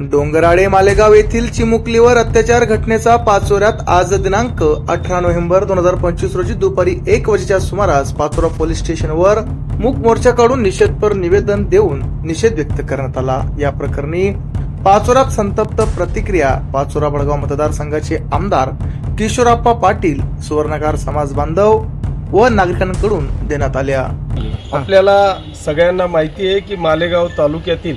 डोंगराळे मालेगाव येथील चिमुकलीवर अत्याचार घटनेचा पाचोऱ्यात आज दिनांक अठरा नोव्हेंबर दोन हजार पंचवीस रोजी दुपारी एक वाजेच्या सुमारास पाचोरा पोलीस स्टेशनवर मूक मोर्चाकडून निषेधपर निवेदन देऊन निषेध व्यक्त करण्यात आला. या प्रकरणी पाचोऱ्यात संतप्त प्रतिक्रिया पाचोरा बडगाव मतदारसंघाचे आमदार किशोराप्पा पाटील सुवर्णकार समाज बांधव व नागरिकांकडून देण्यात आल्या. आपल्याला सगळ्यांना माहिती आहे की मालेगाव तालुक्यातील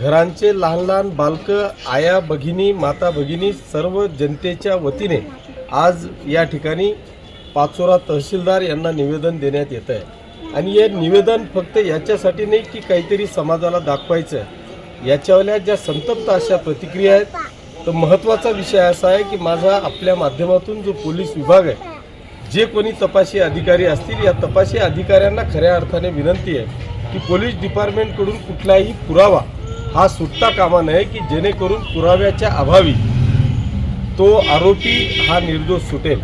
घरांचे लहान लहान बालकं आया भगिनी माता भगिनी सर्व जनतेच्या वतीने आज या ठिकाणी पाचोरा तहसीलदार यांना निवेदन देण्यात येत आहे. आणि हे निवेदन फक्त याच्यासाठी नाही की काहीतरी समाजाला दाखवायचं आहे याच्यावाल्या ज्या संतप्त अशा प्रतिक्रिया आहेत तर महत्त्वाचा विषय असा आहे की माझा आपल्या माध्यमातून जो पोलीस विभाग आहे जे कोणी तपासी अधिकारी असतील या तपासी अधिकाऱ्यांना खऱ्या अर्थाने विनंती आहे की पोलीस डिपार्टमेंटकडून कुठलाही पुरावा हा सुटता कामा नये की जेणेकरून पुराव्याच्या अभावी तो आरोपी हा निर्दोष सुटेल.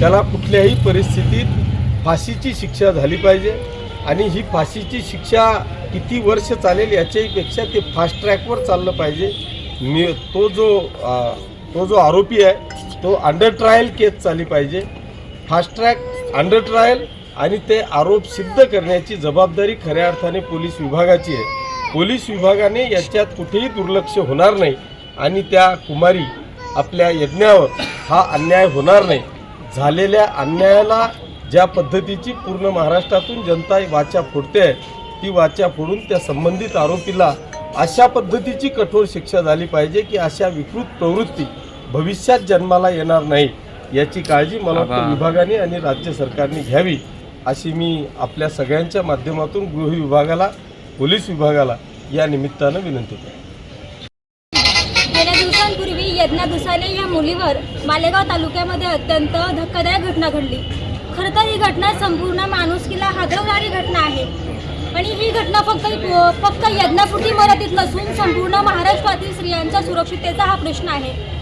त्याला कुठल्याही परिस्थितीत फाशीची शिक्षा झाली पाहिजे आणि ही फाशीची शिक्षा किती वर्ष चालेल याच्यापेक्षा ते फास्ट ट्रॅकवर चाललं पाहिजे. नि तो जो आ, तो जो आरोपी आहे तो अंडर ट्रायल केस चालली पाहिजे. फास्ट ट्रॅक अंडर ट्रायल आणि ते आरोप सिद्ध करण्याची जबाबदारी खऱ्या अर्थाने पोलीस विभागाची आहे. पोलीस विभागाने याच्यात कुठेही दुर्लक्ष होणार नाही आणि त्या कुमारी आपल्या यज्ञावर हा अन्याय होणार नाही. झालेल्या अन्यायाला ज्या पद्धतीची पूर्ण महाराष्ट्रातून जनता वाचा फोडते आहे ती वाचा फोडून त्या संबंधित आरोपीला अशा पद्धतीची कठोर शिक्षा झाली पाहिजे की अशा विकृत प्रवृत्ती भविष्यात जन्माला येणार नाही. याची काळजी मला वाटतं विभागाने आणि राज्य सरकारने घ्यावी अशी मी आपल्या सगळ्यांच्या माध्यमातून गृह विभागाला पोलीस विभागाला या निमित्तानं विनंती केली. गेल्या दिवसांपूर्वी यज्ञा दुसाने या मुलीवर मालेगाव तालुक्यामध्ये अत्यंत धक्कादायक घटना घडली. खरं तर ही घटना संपूर्ण माणुसकीला हादरवणारी घटना आहे. आणि ही घटना फक्त फक्त यज्ञापुरती मराठीत नसून संपूर्ण महाराष्ट्रातील स्त्रियांच्या सुरक्षिततेचा हा प्रश्न आहे.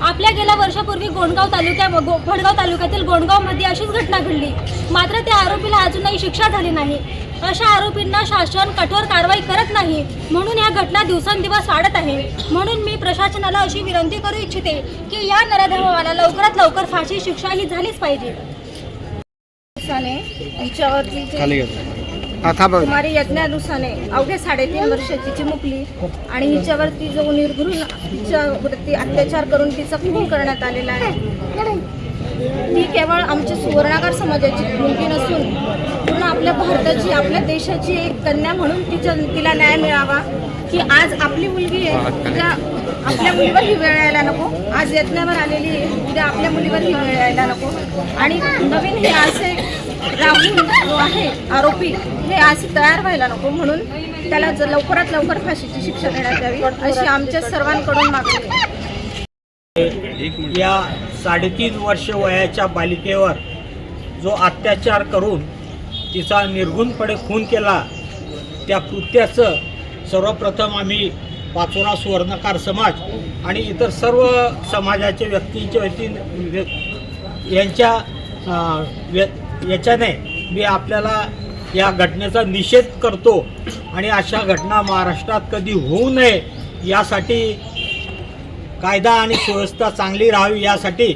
आपल्या गेल्या वर्षापूर्वी गोंडगाव तालुक्या गो- भडगाव तालुक्यातील गोंडगावमध्ये अशीच घटना घडली. मात्र त्या आरोपीला अजूनही शिक्षा झाली नाही. अशा आरोपींना शासन कठोर कारवाई करत नाही. म्हणून या घटना दिवसेंदिवस वाढत आहे. म्हणून मी प्रशासनाला अशी विनंती करू इच्छिते की या नराधमाला लवकरात लवकर फाशी शिक्षा ही झालीच पाहिजे. कुमारी यज्ञा दिवसाने अवघे साडेतीन वर्षाची चिमुकली आणि हिच्यावरती जो निर्घृण हिच्यावरती अत्याचार करून तिचा खून करण्यात आलेला आहे. ती केवळ आमच्या सुवर्णागार समाजाची मुलगी नसून पूर्ण आपल्या भारताची आपल्या देशाची एक कन्या म्हणून तिच्या तिला न्याय मिळावा. की आज आपली मुलगी आहे तिला आपल्या मुलीवर ही वेळ यायला नको. आज यत्नावर आलेली आहे उद्या आपल्या मुलीवर ही वेळ यायला नको. आणि नवीन हे असे राहुल जो आहे आरोपी हे आज तयार व्हायला नको म्हणून त्याला जर लवकरात लवकर फाशीची शिक्षा देण्यात यावी अशी आमच्या सर्वांकडून मागणी आहे. या साडेतीन वर्ष वयाच्या बालिकेवर जो अत्याचार करून तिचा निर्गुणपणे खून केला त्या कृत्याचं सर्वप्रथम आम्ही पाचोरा सुवर्णकार समाज आणि इतर सर्व समाजाच्या व्यक्तींच्या वतीने यांच्या व्य याच्याने मी आपल्याला या घटनेचा निषेध करतो आणि अशा घटना महाराष्ट्रात कधी होऊ नये यासाठी कायदा आणि सुव्यवस्था चांगली राहावी यासाठी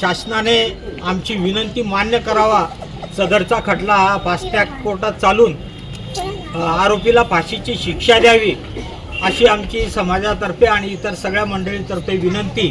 शासनाने आमची विनंती मान्य करावा. सदरचा खटला हा फास्टॅग कोर्टात चालून आरोपीला फाशीची शिक्षा द्यावी अशी आमची समाजातर्फे आणि इतर सगळ्या मंडळीतर्फे विनंती.